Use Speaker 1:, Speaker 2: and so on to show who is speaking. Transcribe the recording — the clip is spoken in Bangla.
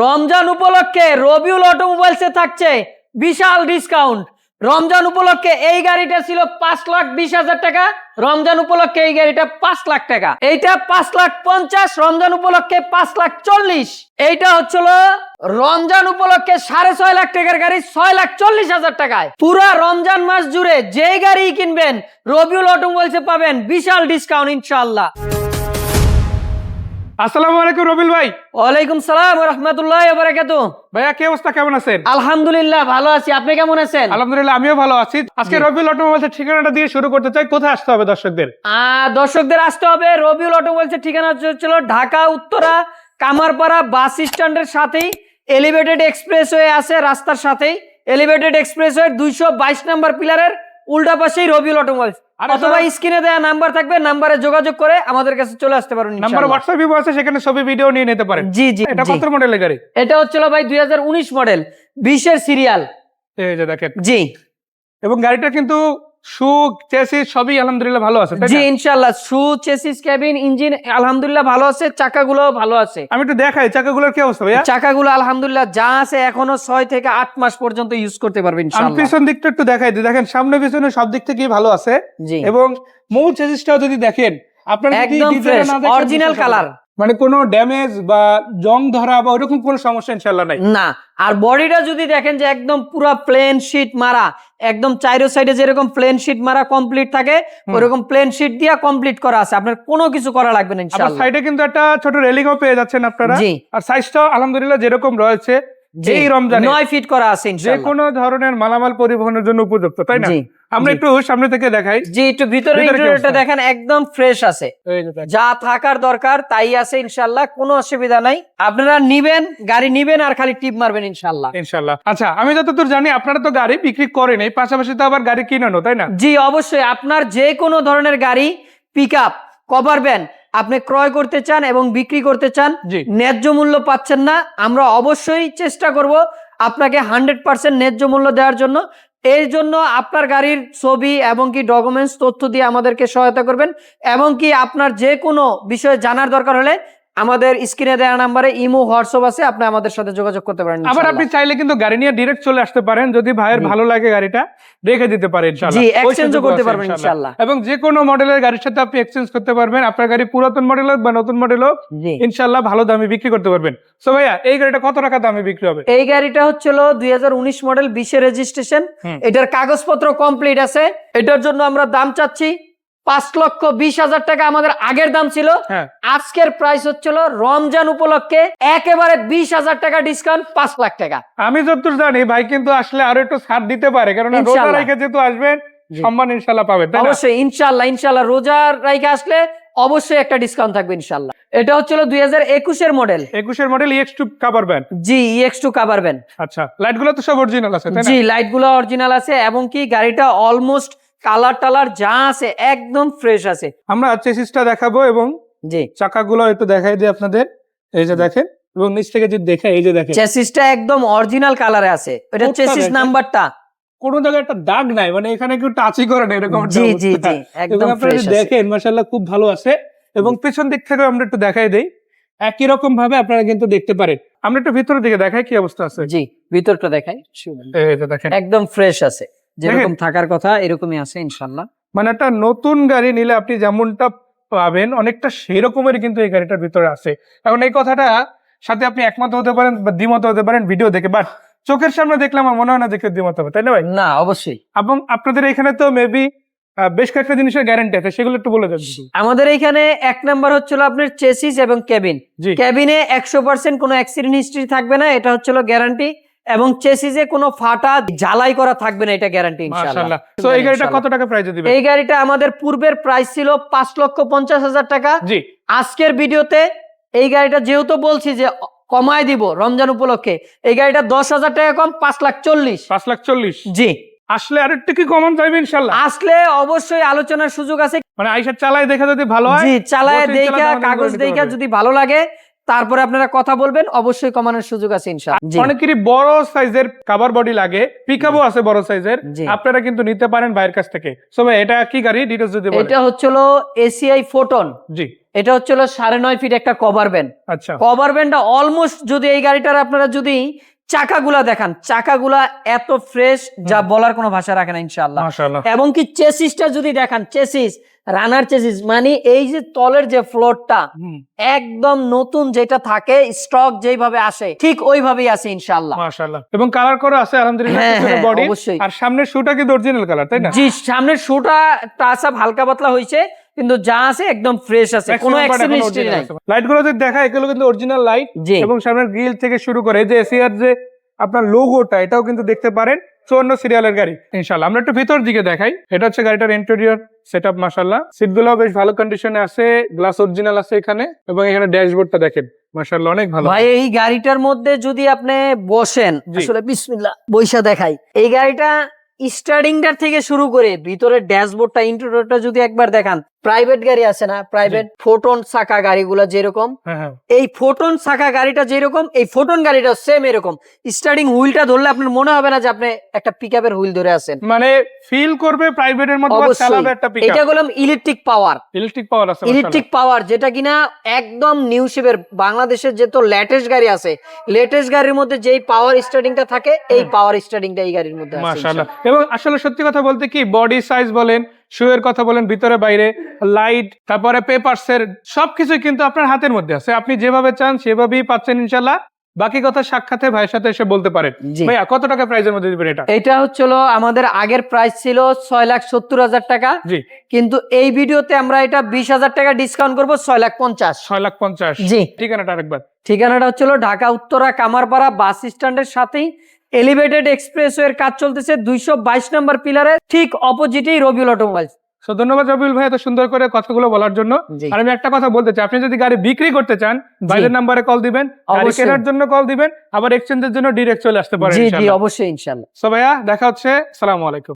Speaker 1: রমজান উপলক্ষে রবিউল অটোমোবাইলসে থাকছে বিশাল ডিসকাউন্ট। রমজান উপলক্ষে এই গাড়িটা ছিল পাঁচ লাখ বিশ হাজার টাকা, রমজান উপলক্ষে এই গাড়িটা পাঁচ লাখ টাকা। এইটা পাঁচ লাখ পঞ্চাশ, রমজান উপলক্ষে পাঁচ লাখ চল্লিশ। এইটা হচ্ছিল রমজান উপলক্ষে সাড়ে ছয় লাখ টাকার গাড়ি, ছয় লাখ চল্লিশ হাজার টাকায়। পুরা রমজান মাস জুড়ে যে গাড়ি কিনবেন, রবিউল অটোমোবাইলসে পাবেন বিশাল ডিসকাউন্ট ইনশাল্লাহ
Speaker 2: আসসালামু আলাইকুম রবিল ভাই।
Speaker 1: ওয়ালাইকুম সালাম রহমতুল্লাহ বারাকাত
Speaker 2: ভাইয়া কি অবস্থা? কেমন আছেন?
Speaker 1: আলহামদুলিল্লাহ ভালো আছি। আপনি কেমন আছেন?
Speaker 2: আলহামদুলিল্লাহ আমিও ভালো আছি। আজকে রবিউল অটোমোবাইলসের ঠিকানাটা দিয়ে শুরু করতে চাই। কোথায় আসতে হবে দর্শকদের?
Speaker 1: আহ, দর্শকদের আসতে হবে রবিউল অটোমোবাইলসের ঠিকানা হচ্ছিল ঢাকা উত্তরা কামারপাড়া বাস স্ট্যান্ডের সাথেই এলিভেটেড এক্সপ্রেসওয়ে আছে রাস্তার সাথেই। এলিভেটেড এক্সপ্রেসওয়ে দুইশো বাইশ নাম্বার পিলারের উল্টা পাশেই রবিউল অটোমোবাইলস অথবা স্ক্রিনে দেওয়া নাম্বার থাকবে নাম্বারে যোগাযোগ করে আমাদের কাছে চলে আসতে পারেন
Speaker 2: নাম্বার। হোয়াটসঅ্যাপ ভিভো আছে সেখানে ছবি ভিডিও নিয়ে নিতে পারেন।
Speaker 1: জি জি
Speaker 2: এটা। কত মডেলের গাড়ি।
Speaker 1: এটা হচ্ছিল ভাই 2019 মডেল 20 এর সিরিয়াল
Speaker 2: এই যে দেখেন।
Speaker 1: জি।
Speaker 2: এবং গাড়িটা কিন্তু সুখ চেসিস সবই আলহামদুলিল্লাহ ভালো আছে
Speaker 1: জি
Speaker 2: না?
Speaker 1: ইনশাল্লাহ শু চেসিস ক্যাবিন ইঞ্জিন আলহামদুলিল্লাহ ভালো আছে চাকাগুলো ভালো আছে।
Speaker 2: আমি একটু দেখাই চাকাগুলোর কি অবস্থা ভাইয়া?
Speaker 1: চাকাগুলো আলহামদুলিল্লাহ যা আছে এখনও ছয় থেকে আট মাস পর্যন্ত ইউজ করতে পারবেন
Speaker 2: আমি পিছন দিকটা একটু দেখাই দিই। দেখেন সামনে পিছনে সব দিক থেকেই ভালো আছে। এবং মূল চেসিসটাও যদি দেখেন আপনারা যদি
Speaker 1: একদম অরিজিনাল কালার।
Speaker 2: মানে কোনো ড্যামেজ বা জং ধরা বা ওরকম কোনো সমস্যা ইনশাল্লাহ নাই?
Speaker 1: না আর বডিটা যদি দেখেন যে একদম পুরো প্লেন শীট মারা একদম চাইরো সাইডে যেরকম প্লেন শীট মারা কমপ্লিট থাকে ওরকম প্লেন শীট দিয়া কমপ্লিট করা আছে। আপনার কোনো কিছু করা লাগবে না ইনশাআল্লাহ।
Speaker 2: সাইডে কিন্তু একটা ছোট রেলিংও পেয়ে যাচ্ছেন আপনারা। আর সাইজটাও আলহামদুলিল্লাহ যেরকম রয়েছে এই রমজানে
Speaker 1: নয় ফিট করা আছে
Speaker 2: যে
Speaker 1: ইনশাআল্লাহ
Speaker 2: কোনো ধরনের মালামাল পরিবহনের জন্য উপযুক্ত তাই না?
Speaker 1: জি।
Speaker 2: আমরা একটু সামনে থেকে দেখাই।
Speaker 1: জি একটু ভিতরে ইন্টেরিয়রটা দেখেন একদম ফ্রেশ আছে।
Speaker 2: যে
Speaker 1: থাকার দরকার তাই আছে ইনশাল্লাহ কোনো অসুবিধা নাই। আপনারা নিবেন গাড়ি নিবেন আর খালি টিপ মারবেন ইনশাল্লাহ
Speaker 2: ইনশাল্লাহ আচ্ছা আমি যতদূর জানি আপনারা তো গাড়ি বিক্রি করেন এই পাশাপাশি তো আবার গাড়ি কিনেনও তাই না?
Speaker 1: জি অবশ্যই আপনার যে কোনো ধরনের গাড়ি পিক আপ কভার ভ্যান আপনি ক্রয় করতে চান এবং বিক্রি করতে চান ন্যায্য মূল্য পাচ্ছেন না আমরা অবশ্যই চেষ্টা করব আপনাকে হান্ড্রেড পার্সেন্ট ন্যায্য মূল্য দেওয়ার জন্য। এর জন্য আপনার গাড়ির ছবি এবং কি ডকুমেন্টস তথ্য দিয়ে আমাদেরকে সহায়তা করবেন। এবং কি আপনার যে কোনো বিষয়ে জানার দরকার হলে আমাদের স্ক্রিনে দেওয়া নাম্বারে ইমো হোয়াটসঅ্যাপ আছে আপনি আমাদের সাথে যোগাযোগ করতে পারেন
Speaker 2: আবার আপনি চাইলে কিন্তু গাড়ি নিয়ে ডিরেক্ট চলে আসতে পারেন যদি ভাইয়ের ভালো লাগে গাড়িটা রেখে দিতে পারেন ইনশাআল্লাহ।
Speaker 1: জি এক্সচেঞ্জও করতে পারবেন
Speaker 2: ইনশাআল্লাহ। এবং যে কোনো মডেলের গাড়ির সাথে আপনি এক্সচেঞ্জ করতে পারবেন আপনার গাড়ি পুরাতন মডেল হোক বা নতুন মডেল হোক
Speaker 1: জি।
Speaker 2: ইনশাল্লাহ ভালো দামে বিক্রি করতে পারবেন। সো ভাইয়া এই গাড়িটা কত টাকা দামে বিক্রি হবে?
Speaker 1: এই গাড়িটা হচ্ছিল দুই হাজার উনিশ মডেল বিশে রেজিস্ট্রেশন এটার কাগজপত্র কমপ্লিট আছে। এটার জন্য আমরা দাম চাচ্ছি পাঁচ লক্ষ বিশ হাজার টাকা আমাদের আগের দাম ছিল।
Speaker 2: হ্যাঁ।
Speaker 1: আজকের প্রাইস হচ্ছিল রমজান উপলক্ষে একেবারে বিশ হাজার টাকা ডিসকাউন্ট পাঁচ লাখ টাকা।
Speaker 2: আমি যতদূর জানি ভাই কিন্তু আসলে আরও একটু ছাড় দিতে পারে কারণ রোজা রেখে যেহেতু আসবেন সম্মান ইনশাল্লাহ পাবেন
Speaker 1: অবশ্যই ইনশাল্লাহ ইনশাল্লাহ রোজার রাইকে আসলে অবশ্যই একটা ডিসকাউন্ট থাকবে ইনশাল্লাহ। এটা হচ্ছিল দুই হাজার একুশের মডেল
Speaker 2: একুশের model EX two cover band
Speaker 1: G EX two কাভারবেন
Speaker 2: আচ্ছা লাইটগুলো তো সব অরিজিনাল আছে তাই না?
Speaker 1: জি লাইটগুলো অরিজিনাল আছে এবং কি গাড়িটা অলমোস্ট কালার টালার যা আছে একদম ফ্রেশ আছে।
Speaker 2: আমরা চেসিসটা দেখাবো এবং
Speaker 1: জি।
Speaker 2: চাকাগুলো একটু দেখাই দিই আপনাদের। এই যে দেখেন এবং নিচ থেকে যদি দেখে এই যে দেখেন।
Speaker 1: চেসিসটা একদম অরিজিনাল কালারে আছে। এটা চেসিস নাম্বারটা?
Speaker 2: কোনো জায়গায় একটা দাগ নাই মানে এখানে কেউ টাচই করে না এরকম
Speaker 1: জি জি জি একদম ফ্রেশ
Speaker 2: দেখেন মাশাআল্লাহ খুব ভালো আছে। এবং পেছন দিক থেকে আমরা একটু দেখাই দেই। একই রকম ভাবে আপনারা কিন্তু দেখতে পারেন। আমরা একটু ভিতরের দিকে দেখাই কি অবস্থা আছে।
Speaker 1: জি ভিতরটা দেখাই।
Speaker 2: এই যে দেখেন।
Speaker 1: একদম ফ্রেশ আছে। যেরকম থাকার কথা এরকমই আছে ইনশাল্লাহ
Speaker 2: মানে একটা নতুন গাড়ি নিলে আপনি যেমনটা পাবেন অনেকটা সেই রকমের কিন্তু এই গাড়িটার ভিতরে আছে। এখন এই কথাটা সাথে আপনি একমত হতে পারেন বা দ্বিমত হতে পারেন ভিডিও দেখে বাট চোখের সামনে দেখলে আমার মনে হয় না দেখে দ্বিমত হবে তাই না ভাই?
Speaker 1: না অবশ্যই।
Speaker 2: এবং আপনাদের এখানে তো মেবি বেশ কয়েকটা জিনিসের গ্যারান্টি আছে সেগুলো একটু বলে দেন।
Speaker 1: আমাদের এখানে এক নাম্বার হচ্ছিল আপনার চেসিস এবং কেবিন
Speaker 2: জি।
Speaker 1: কেবিনে একশো পার্সেন্ট কোনো অ্যাক্সিডেন্ট হিস্ট্রি থাকবে না এটা হচ্ছিল গ্যারান্টি এবং চেসিসে কোনো ফাটা ঝালাই করা থাকবে না এটা গ্যারান্টি ইনশাআল্লাহ।
Speaker 2: তো এই গাড়িটা কত টাকা প্রাইস দিবেন
Speaker 1: এই গাড়িটা আমাদের পূর্বের প্রাইস ছিল পাঁচ লক্ষ পঞ্চাশ হাজার টাকা।
Speaker 2: জি।
Speaker 1: আজকের ভিডিওতে এই গাড়িটা যেহেতু বলছি যে কমায় দিব রমজান উপলক্ষে এই গাড়িটা দশ হাজার টাকা কম পাঁচ লাখ চল্লিশ।
Speaker 2: পাঁচ লাখ চল্লিশ?
Speaker 1: জি।
Speaker 2: আসলে আর একটু কি কমন যাবে ইনশাল্লাহ
Speaker 1: আসলে অবশ্যই আলোচনার সুযোগ আছে।
Speaker 2: মানে আইসা চালাই দেখে যদি ভালো হয়
Speaker 1: জি চালায় দেখা কাগজ দেখা যদি ভালো লাগে তারপরে আপনারা কথা বলবেন অবশ্যই কমানোর সুযোগ আছে ইনশাআল্লাহ।
Speaker 2: অনেকেরই বড় সাইজের কাভার বডি লাগে পিকআপও আছে বড় সাইজের আপনারা কিন্তু নিতে পারেন ভাইয়ের কাছ থেকে। সো ভাই এটা কি গাড়ি? ডিটেইলস যদি বলেন।
Speaker 1: এটা হচ্ছিল এসিআই ফোটন
Speaker 2: জি।
Speaker 1: এটা হচ্ছিল সাড়ে নয় ফিট একটা কভার ব্যান্ড
Speaker 2: আচ্ছা।
Speaker 1: কভার ব্যান্ডটা অলমোস্ট যদি এই গাড়িটার আপনারা যদি চাকাগুলা দেখান। চাকাগুলা এত ফ্রেশ যা বলার কোনো ভাষা রাখে না
Speaker 2: মাশাআল্লাহ।
Speaker 1: এবং কি চেসিসটা যদি দেখান চেসিস রানার চেসিস মানে এই যে তলের যে ফ্লোরটা একদম নতুন যেটা থাকে স্টক যেইভাবে আসে ঠিক ওইভাবেই আছে ইনশাআল্লাহ।
Speaker 2: মাশাআল্লাহ। এবং কালার করা আছে আলহামদুলিল্লাহ
Speaker 1: হ্যাঁ, হ্যাঁ,
Speaker 2: বডি আর সামনের শুটা কিন্তু অরিজিনাল কালার তাই না?
Speaker 1: জি সামনের শুটা টাচ আপ হালকা পাতলা হয়েছে কিন্তু যা আছে একদম ফ্রেশ আছে কোনো অ্যাক্সিডেন্ট হিস্ট্রি নাই।
Speaker 2: লাইটগুলো যদি দেখা এগুলো কিন্তু অরিজিনাল লাইট এবং সামনের গ্রিল থেকে শুরু করে যে এসিআর যে আপনার লোগোটা এটাও কিন্তু দেখতে পারেন। চুয়ান্ন সিরিয়ালের গাড়ি ইনশাল্লাহ আমরা একটু ভিতর দিকে দেখাই। এটা হচ্ছে গাড়িটার ইন্টেরিয়র সেট আপ মাসাল্লাহ সিট বেশ ভালো কন্ডিশনে আছে গ্লাস অরিজিনাল আছে এখানে এবং এখানে ড্যাশবোর্ডটা দেখেন। মাসাল্লাহ অনেক ভালো।
Speaker 1: ভাই এই গাড়িটার মধ্যে যদি আপনি বসেন। আসলে বিসমিল্লাহ বৈশা দেখাই। এই গাড়িটা স্টার্টিংটার থেকে শুরু করে ভিতরে ড্যাশবোর্ডটা ইন্টেরিয়রটা যদি একবার দেখান প্রাইভেট গাড়ি আছে না? প্রাইভেট ফোটন চাকা গাড়িগুলো যেরকম
Speaker 2: হ্যাঁ হ্যাঁ।
Speaker 1: এই ফোটন চাকা গাড়িটা যেরকম এই ফোটন গাড়িটা সেম এরকম। স্টার্টিং হুইলটা ধরলে আপনার মনে হবে না যে আপনি একটা পিকআপের হুইল ধরে আছেন।
Speaker 2: মানে ফিল করবে প্রাইভেটের মধ্যে চালাবে একটা
Speaker 1: এটা বললাম ইলেকট্রিক পাওয়ার
Speaker 2: ইলেকট্রিক পাওয়ার আছে
Speaker 1: ইলেকট্রিক পাওয়ার যেটা কিনা একদম নিউ শেপের বাংলাদেশের যে তো লেটেস্ট গাড়ি আছে লেটেস্ট গাড়ির মধ্যে যেই পাওয়ার স্টার্টিংটা থাকে এই পাওয়ার স্টার্টিংটা এই গাড়ির মধ্যে আছে
Speaker 2: মাশাআল্লাহ। এবং আসলে সত্যি কথা বলতে কি বডি সাইজ বলেন শুয়ের কথা বলেন ভিতরে বাইরে লাইট তারপরে পেপারস এর সবকিছু কিন্তু আপনার হাতের মধ্যে আছে। আপনি যেভাবে চান সেভাবেই পাচ্ছেন ইনশাল্লাহ বাকি কথা সাক্ষাতে ভাইয়ের সাথে এসে বলতে পারেন। ভাইয়া কত টাকা প্রাইজের মধ্যে দিবেন এটা?
Speaker 1: এটা হচ্ছিল আমাদের আগের প্রাইস ছিল ছয় লাখ সত্তর হাজার টাকা।
Speaker 2: জি।
Speaker 1: কিন্তু এই ভিডিওতে আমরা এটা বিশ হাজার টাকা ডিসকাউন্ট করব ছয় লাখ পঞ্চাশ।
Speaker 2: ছয় লাখ পঞ্চাশ।
Speaker 1: জি।
Speaker 2: ঠিকানাটা আরেকবার।
Speaker 1: ঠিকানাটা হচ্ছিল ঢাকা উত্তরা কামারপাড়া বাস স্ট্যান্ডের সাথেই। এলিভেটেড এক্সপ্রেস এর কাজ চলতেছে দুইশো বাইশ নম্বর পিলারের ঠিক অপোজিটেই রবিউল অটোমোবাইলস
Speaker 2: তো ধন্যবাদ রবিউল ভাই এত সুন্দর করে কথাগুলো বলার জন্য। আর আমি একটা কথা বলতে চাই আপনি যদি গাড়ি বিক্রি করতে চান বাইরের নাম্বারে কল দিবেন গাড়ি। কেনার জন্য কল দিবেন আবার এক্সচেঞ্জের জন্য ডিরেক্ট চলে আসতে পারেন
Speaker 1: জি জি অবশ্যই ইনশাল্লাহ।
Speaker 2: সো ভাইয়া দেখা হচ্ছে সালাম আলাইকুম।